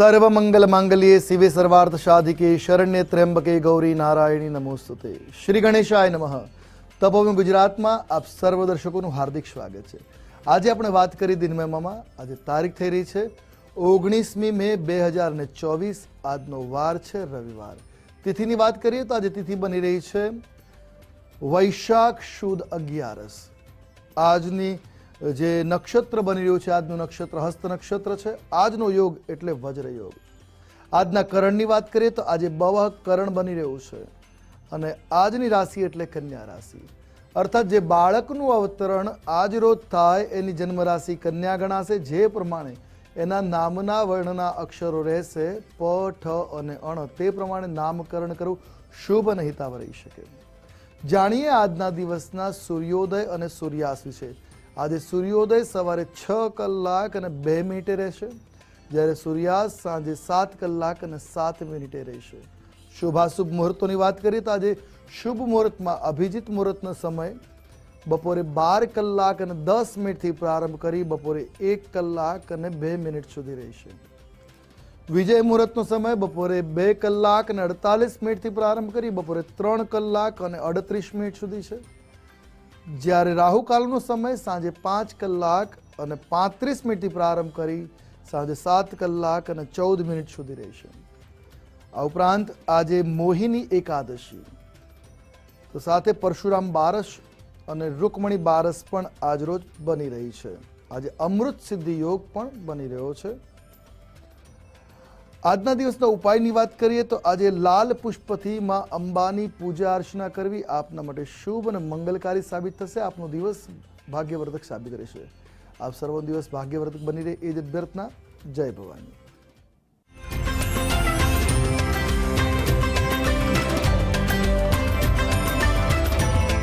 સર્વમંગલ માંગલ્યે શિવે સર્વાર્થ સાધિકે શરણ્ય ત્ર્યંબકે ગૌરી નારાયણી નમોસ્તુતે શ્રી ગણેશાય નમઃ તપોવન ગુજરાતમાં આપ સર્વ દર્શકોનું હાર્દિક સ્વાગત છે આજે આપણે વાત કરી દિનમયમાં, આજે તારીખ થઈ રહી છે, ઓગણીસમી મે બે હજાર ને ચોવીસ, આજનો વાર છે રવિવાર. તિથિની વાત કરીએ તો આજે તિથિ બની રહી છે વૈશાખ સુદ અગિયારસ. આજની જે નક્ષત્ર બની રહ્યું છે, આજનું નક્ષત્ર હસ્ત નક્ષત્ર છે, આજનો યોગ એટલે વજ્ર યોગ. આજના કરણની વાત કરીએ તો આજે બવ કરણ બની રહ્યું છે અને આજની રાશિ એટલે કન્યા રાશિ. અર્થાત જે બાળકનું અવતરણ આજ રોજ થાય એની જન્મ રાશિ કન્યા ગણાશે, જે પ્રમાણે એના નામના વર્ણના અક્ષરો રહેશે, પ, ઠ અને અણ. તે પ્રમાણે નામકરણ કરવું શુભ અને હિતાવ રહી શકે. જાણીએ આજના દિવસના સૂર્યોદય અને સૂર્યાસ્ત વિશે. આજે સૂર્યોદય સવારે છ કલાક અને બે મિનિટે રહેશે. જ્યારે સૂર્યાસ્ત સાંજે સાત કલાક અને સાત મિનિટે રહેશે. શુભાશુભ મુહૂર્તોની વાત કરીએ તો આજે શુભ મુહૂર્તમાં અભિજીત મુહૂર્તનો સમય. બપોરે બાર કલાક અને દસ મિનિટથી પ્રારંભ કરી બપોરે એક કલાક અને બે મિનિટ સુધી રહેશે. વિજય મુહૂર્તનો સમય બપોરે બે કલાક અને અડતાલીસ મિનિટથી પ્રારંભ કરી બપોરે ત્રણ કલાક અને અડત્રીસ મિનિટ સુધી છે. જ્યારે રાહુકાલનો સમય સાંજે પાંચ કલાક અને પાંત્રીસ મિનિટથી પ્રારંભ કરી સાંજે સાત કલાક અને ચૌદ મિનિટ સુધી રહેશે. આ ઉપરાંત આજે મોહિની એકાદશી. તો સાથે પરશુરામ બારસ અને રૂકમણી બારસ પણ આજરોજ બની રહી છે. આજે અમૃત સિદ્ધિ યોગ પણ બની રહ્યો છે. આજના દિવસના ઉપાયની વાત કરીએ તો આજે લાલ પુષ્પથી માં અંબાની પૂજા અર્ચના કરવી આપના માટે શુભ અને મંગલકારી સાબિત થશે. આપનો દિવસ ભાગ્યવર્ધક સાબિત રહેશે. આપ સર્વો દિવસ ભાગ્યવર્ધક બની રહે એ જ અભ્યર્થના. જય ભવાની.